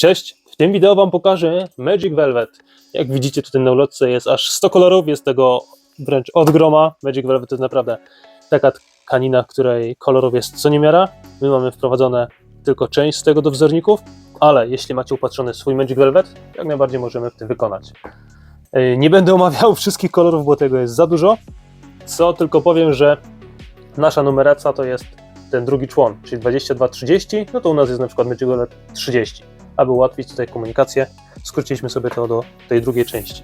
Cześć! W tym wideo Wam pokażę Magic Velvet. Jak widzicie tutaj na ulotce jest aż 100 kolorów, jest tego wręcz od groma. Magic Velvet to jest naprawdę taka tkanina, której kolorów jest co niemiara. My mamy wprowadzone tylko część z tego do wzorników, ale jeśli macie upatrzony swój Magic Velvet, jak najbardziej możemy w tym wykonać. Nie będę omawiał wszystkich kolorów, bo tego jest za dużo. Co tylko powiem, że nasza numeracja to jest ten drugi człon, czyli 22-30, no to u nas jest na przykład Velvet 30 aby ułatwić tutaj komunikację, skróciliśmy sobie to do tej drugiej części.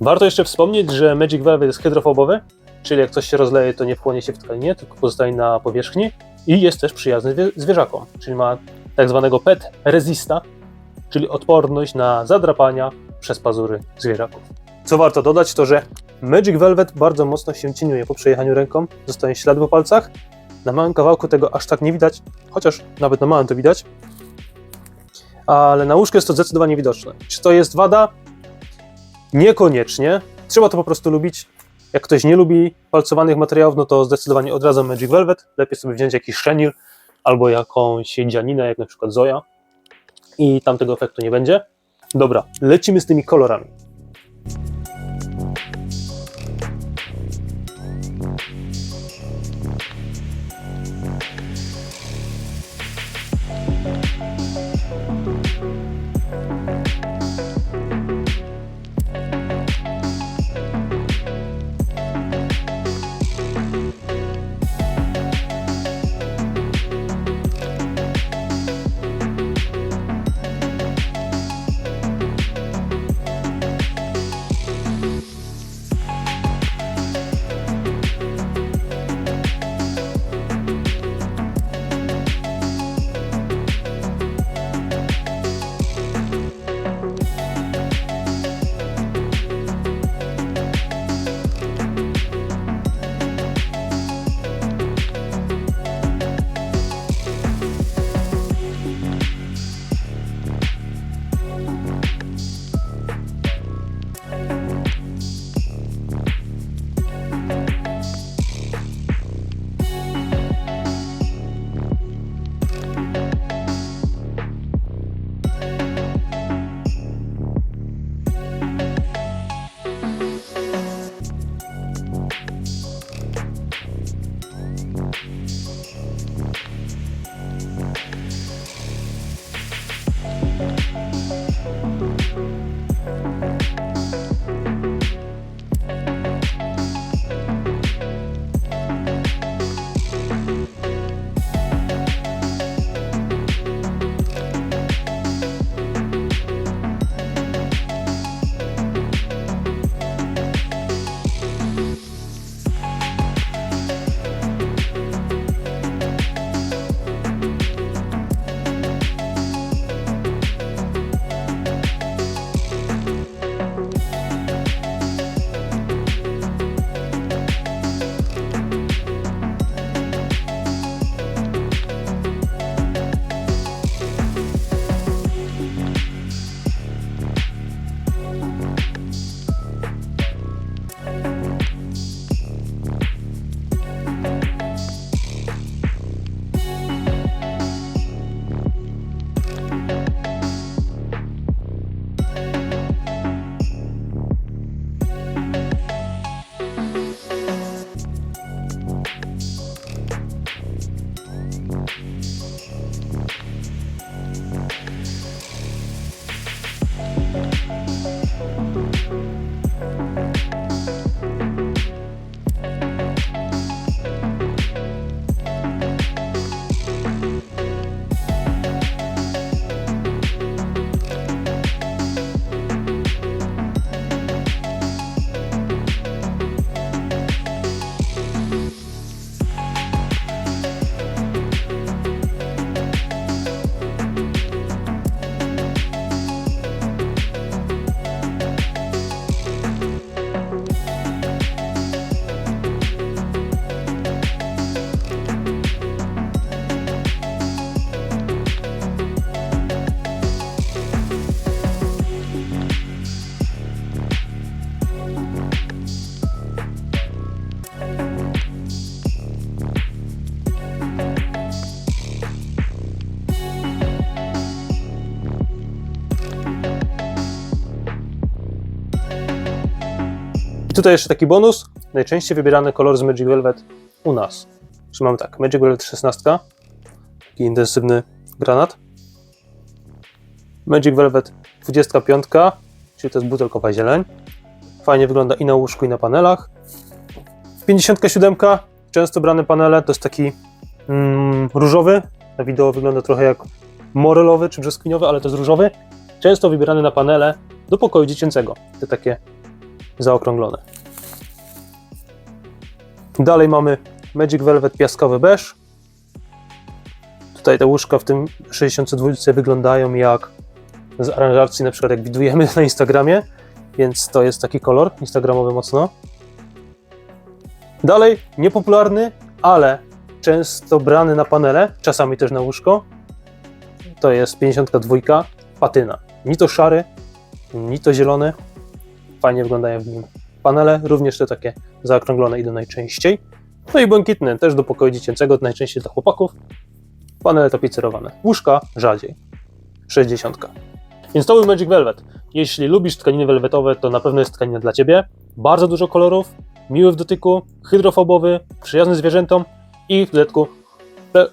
Warto jeszcze wspomnieć, że Magic Velvet jest hydrofobowy, czyli jak coś się rozleje, to nie wchłonie się w tkaninie, tylko pozostaje na powierzchni i jest też przyjazny zwie- zwierzakom, czyli ma tak zwanego PET resista, czyli odporność na zadrapania przez pazury zwierzaków. Co warto dodać, to że Magic Velvet bardzo mocno się cieniuje po przejechaniu ręką, zostają ślady po palcach, na małym kawałku tego aż tak nie widać, chociaż nawet na małym to widać. Ale na łóżku jest to zdecydowanie widoczne. Czy to jest wada? Niekoniecznie. Trzeba to po prostu lubić. Jak ktoś nie lubi palcowanych materiałów, no to zdecydowanie odradzam Magic Velvet. Lepiej sobie wziąć jakiś szenil albo jakąś dzianinę, jak na przykład Zoja i tam tego efektu nie będzie. Dobra, lecimy z tymi kolorami. Tutaj jeszcze taki bonus. Najczęściej wybierany kolor z Magic Velvet u nas. Czyli mamy tak, Magic Velvet 16, taki intensywny granat. Magic Velvet 25, czyli to jest butelkowa zieleń. Fajnie wygląda i na łóżku, i na panelach. 57, często brane panele, to jest taki mm, różowy. Na wideo wygląda trochę jak morelowy czy brzoskwiniowy, ale to jest różowy. Często wybierany na panele do pokoju dziecięcego. Te takie zaokrąglone. Dalej mamy Magic Velvet piaskowy beż. Tutaj te łóżka w tym 62 wyglądają jak z aranżacji, na przykład jak widujemy na Instagramie, więc to jest taki kolor instagramowy mocno. Dalej, niepopularny, ale często brany na panele, czasami też na łóżko. To jest 52 patyna. Ni to szary, ni to zielony. Fajnie wyglądają w nim panele, również te takie zaokrąglone idą najczęściej. No i błękitny, też do pokoju dziecięcego, najczęściej dla chłopaków. Panele tapicerowane. Łóżka rzadziej. 60. Więc to był Magic Velvet. Jeśli lubisz tkaniny welwetowe, to na pewno jest tkanina dla Ciebie. Bardzo dużo kolorów, miły w dotyku, hydrofobowy, przyjazny zwierzętom i w dodatku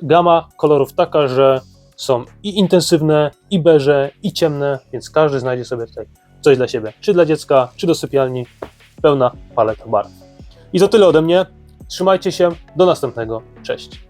gama kolorów taka, że są i intensywne, i beże, i ciemne, więc każdy znajdzie sobie tutaj coś dla siebie. Czy dla dziecka, czy do sypialni. Pełna paleta barw. I to tyle ode mnie. Trzymajcie się. Do następnego. Cześć.